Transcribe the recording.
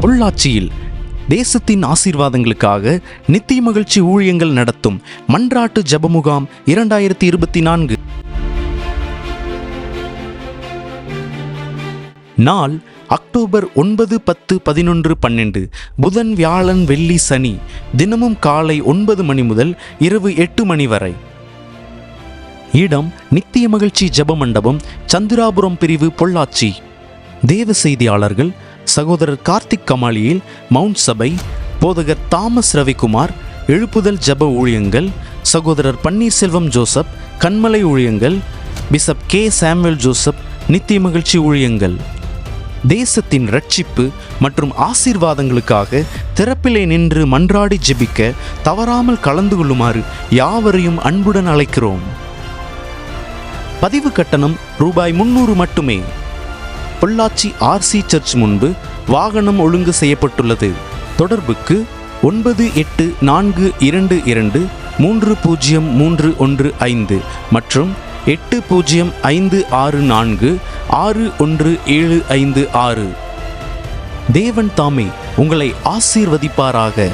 பொள்ளாச்சியில் தேசத்தின் ஆசீர்வாதங்களுக்காக நித்திய மகிழ்ச்சி ஊழியங்கள் நடத்தும் மன்றாட்டு ஜெப முகாம் இரண்டாயிரத்தி இருபத்தி நான்கு. நாள் அக்டோபர் ஒன்பது பத்து பதினொன்று பன்னெண்டு. புதன் வியாழன் வெள்ளி சனி. தினமும் காலை ஒன்பது மணி முதல் இரவு எட்டு மணி வரை. இடம் நித்திய மகிழ்ச்சி ஜெப மண்டபம் சந்திராபுரம் பிரிவு பொள்ளாச்சி. தேவ செய்தியாளர்கள் சகோதரர் கார்த்திக் கமாலியில் மவுண்ட் சபை போதகர் தாமஸ் ரவிக்குமார் எழுப்புதல் ஜெப ஊழியங்கள் சகோதரர் பன்னீர்செல்வம் ஜோசப் கண்மலை ஊழியங்கள் பிசப் கே. சாமுவேல் ஜோசப் நித்திய மகிழ்ச்சி ஊழியங்கள். தேசத்தின் ரட்சிப்பு மற்றும் ஆசீர்வாதங்களுக்காக திறப்பிலே நின்று மன்றாடி ஜெபிக்க தவறாமல் கலந்து கொள்ளுமாறு யாவரையும் அன்புடன் அழைக்கிறோம். பதிவு கட்டணம் ரூபாய் முன்னூறு மட்டுமே. பொள்ளாச்சி ஆர்சி சர்ச் முன்பு வாகனம் ஒழுங்கு செய்யப்பட்டுள்ளது. தொடர்புக்கு ஒன்பது எட்டு நான்கு இரண்டு இரண்டு மூன்று பூஜ்ஜியம் மூன்று ஒன்று ஐந்து மற்றும் எட்டு பூஜ்ஜியம் ஐந்து ஆறு நான்கு ஆறு ஒன்று ஏழு ஐந்து ஆறு. தேவன் தாமே உங்களை ஆசீர்வதிப்பாராக.